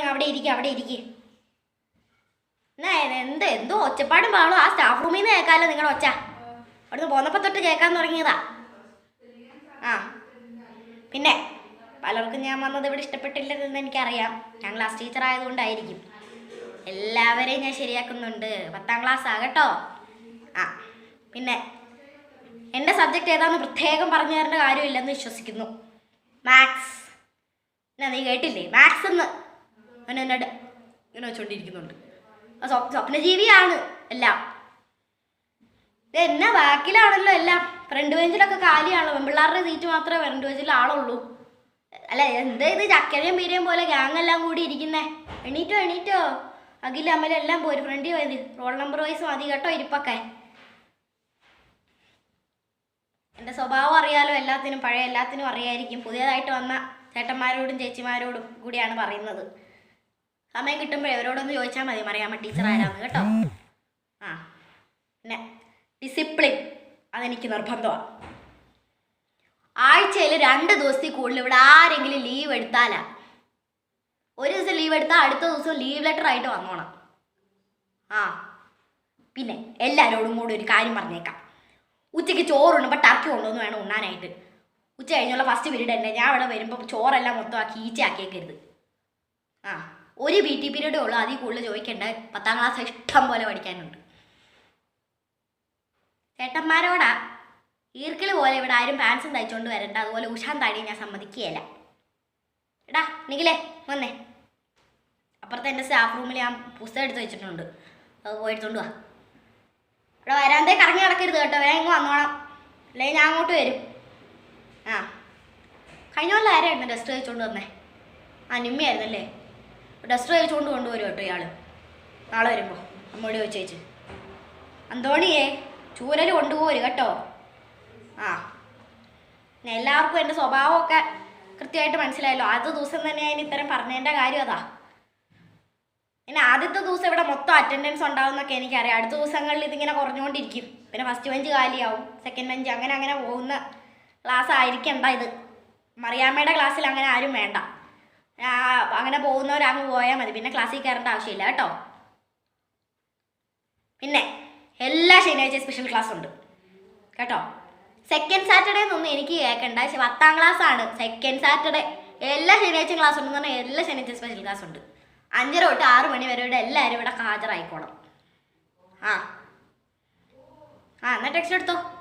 നിങ്ങൾ അവിടെ ഇരിക്കുക അവിടെ ഇരിക്കുക എന്നാ എന്ത് എന്തോ ഒച്ചപ്പാടും പാടും ആ സ്റ്റാഫ് റൂമിൽ നിന്ന് കേൾക്കാമല്ലോ നിങ്ങളുടെ ഒച്ച. അവിടുന്ന് പോന്നപ്പോൾ തൊട്ട് കേൾക്കാൻ തുടങ്ങിയതാ. ആ. പിന്നെ പലർക്കും ഞാൻ വന്നത് ഇവിടെ ഇഷ്ടപ്പെട്ടില്ലെന്ന് എനിക്കറിയാം. ഞാൻ ക്ലാസ് ടീച്ചർ ആയതുകൊണ്ടായിരിക്കും. എല്ലാവരെയും ഞാൻ ശരിയാക്കുന്നുണ്ട്. പത്താം ക്ലാസ് ആകട്ടോ ആ. പിന്നെ എന്റെ സബ്ജക്റ്റ് ഏതാന്ന് പ്രത്യേകം പറഞ്ഞു തരേണ്ട കാര്യമില്ലെന്ന് വിശ്വസിക്കുന്നു. മാത്സ് എന്നാ നീ കേട്ടില്ലേ? മാത്സ് എന്ന്. അവൻ തന്നെ ഇങ്ങനെ വെച്ചോണ്ടിരിക്കുന്നുണ്ട്. ആ സ്വപ്ന സ്വപ്നജീവിയാണ് എല്ലാം. ഇത് എന്നാ ബാക്കിലാണല്ലോ എല്ലാം. ഫ്രണ്ട് ബെഞ്ചിലൊക്കെ കാലിയാണല്ലോ. പെൺപിള്ളേരുടെ സീറ്റ് മാത്രമേ ഫ്രണ്ട് ബെഞ്ചിൽ ആളുള്ളൂ. അല്ല എന്താ ഇത്? ചക്കരയും പീരയും പോലെ ഗ്യാങ് എല്ലാം കൂടി ഇരിക്കുന്നേ. എണീറ്റോ എണീറ്റോ? അഖില അമ്മല എല്ലാം പോരും ഫ്രണ്ടി പോയത്. റോൾ നമ്പർ വൈസ് മതി കേട്ടോ ഇരിപ്പൊക്കെ. എന്റെ സ്വഭാവം അറിയാലോ എല്ലാത്തിനും പഴയ എല്ലാത്തിനും അറിയായിരിക്കും. പുതിയതായിട്ട് വന്ന ചേട്ടന്മാരോടും ചേച്ചിമാരോടും കൂടിയാണ് പറയുന്നത്. സമയം കിട്ടുമ്പോൾ ഇവരോടൊന്ന് ചോദിച്ചാൽ മതി. മറിയാമ്മ ടീച്ചർ ആരാന്ന് കേട്ടോ? ആ. പിന്നെ ഡിസിപ്ലിൻ അതെനിക്ക് നിർബന്ധമാണ് ആഴ്ചയിൽ രണ്ട് ദിവസത്തിൽ കൂടുതൽ ഇവിടെ ആരെങ്കിലും ലീവ് എടുത്താലാ? ഒരു ദിവസം ലീവ് എടുത്താൽ അടുത്ത ദിവസം ലീവ് ലെറ്റർ ആയിട്ട് വന്നോണം. ആ. പിന്നെ എല്ലാവരോടും കൂടി ഒരു കാര്യം പറഞ്ഞേക്കാം. ഉച്ചയ്ക്ക് ചോറുണ്ണുമ്പോൾ ടർക്കി കൊണ്ടുവന്ന് വേണം ഉണ്ണാനായിട്ട്. ഉച്ച കഴിഞ്ഞുള്ള ഫസ്റ്റ് പീരീഡ് തന്നെ. ഞാൻ ഇവിടെ വരുമ്പോൾ ചോറെല്ലാം മൊത്തം ആക്കി ഈച്ചയാക്കിയേക്കരുത് ആ. ഒരു ബി ടി പീരീഡേ ഉള്ളൂ അതിൽ കൂടുതൽ ചോദിക്കേണ്ട. പത്താം ക്ലാസ് ഇഷ്ടം പോലെ പഠിക്കാനുണ്ട്. ചേട്ടന്മാരോടാ ഈർക്കിൽ പോലെ ഇവിടെ ആരും പാൻസും തയ്ച്ചുകൊണ്ട് വരണ്ട. അതുപോലെ ഉഷാൻ താടിയും ഞാൻ സമ്മതിക്കുകയില്ല. എടാ നിഖിലേ വന്നേ. അപ്പുറത്തെ എന്റെ സ്റ്റാഫ് റൂമിൽ ഞാൻ പുസ്തകം എടുത്ത് വെച്ചിട്ടുണ്ട്. അത് പോയി എടുത്തോണ്ട് വാ. ഇവിടെ വരാന്തേ കറങ്ങി നടക്കരുത് കേട്ടോ. വേഗം ഇങ്ങ് വന്നോളാം അല്ലെങ്കിൽ ഞാൻ അങ്ങോട്ട് വരും. ആ. കഴിഞ്ഞ കൊല്ലം ആരായിരുന്നു ടെസ്റ്റ് കഴിച്ചുകൊണ്ട് വന്നേ? ആ നിമ്മയായിരുന്നല്ലേ ഡസ്റ്റ് കഴിച്ചുകൊണ്ട് കൊണ്ടുവരും കേട്ടോ ഇയാൾ നാളെ വരുമ്പോൾ അമ്മയോട് ചോദിച്ചേച്ച്. അന്തോണിയെ ചൂരൽ കൊണ്ടുപോരും കേട്ടോ. ആ. എല്ലാവർക്കും എന്റെ സ്വഭാവമൊക്കെ കൃത്യമായിട്ട് മനസ്സിലായല്ലോ. ആദ്യത്തെ ദിവസം തന്നെ ഞാൻ ഇത്തരം പറഞ്ഞതിന്റെ കാര്യം അതാ. പിന്നെ ആദ്യത്തെ ദിവസം ഇവിടെ മൊത്തം അറ്റൻഡൻസ് ഉണ്ടാവുമെന്നൊക്കെ എനിക്കറിയാം. അടുത്ത ദിവസങ്ങളിൽ ഇതിങ്ങനെ കുറഞ്ഞുകൊണ്ടിരിക്കും. പിന്നെ ഫസ്റ്റ് ബെഞ്ച് കാലിയാവും. സെക്കൻഡ് ബെഞ്ച് അങ്ങനെ അങ്ങനെ പോകുന്ന ക്ലാസ് ആയിരിക്കണ്ട ഇത്. മറിയാമ്മയുടെ ക്ലാസ്സിൽ അങ്ങനെ ആരും വേണ്ട. അങ്ങനെ പോകുന്നവരങ്ങ് പോയാൽ മതി. പിന്നെ ക്ലാസ്സിൽ കയറേണ്ട ആവശ്യമില്ല കേട്ടോ? പിന്നെ എല്ലാ ശനിയാഴ്ച സ്പെഷ്യൽ ക്ലാസ് ഉണ്ട്. കേട്ടോ? സെക്കൻഡ് സാറ്റർഡേ എന്നൊന്നും എനിക്ക് കേൾക്കണ്ട പക്ഷെ പത്താം ആണ്. സെക്കൻഡ് സാറ്റർഡേ എല്ലാ ശനിയാഴ്ച ക്ലാസ് ഉണ്ടെന്ന് പറഞ്ഞാൽ എല്ലാ ശനിയാഴ്ച സ്പെഷ്യൽ ക്ലാസ് ഉണ്ട്. അഞ്ചര തൊട്ട് ആറ് മണി വരെ ഇവിടെ എല്ലാവരും ഇവിടെ ഹാജരായിക്കോണം. ആ. ആ എന്നാൽ ടെക്സ്റ്റ് എടുത്തോ?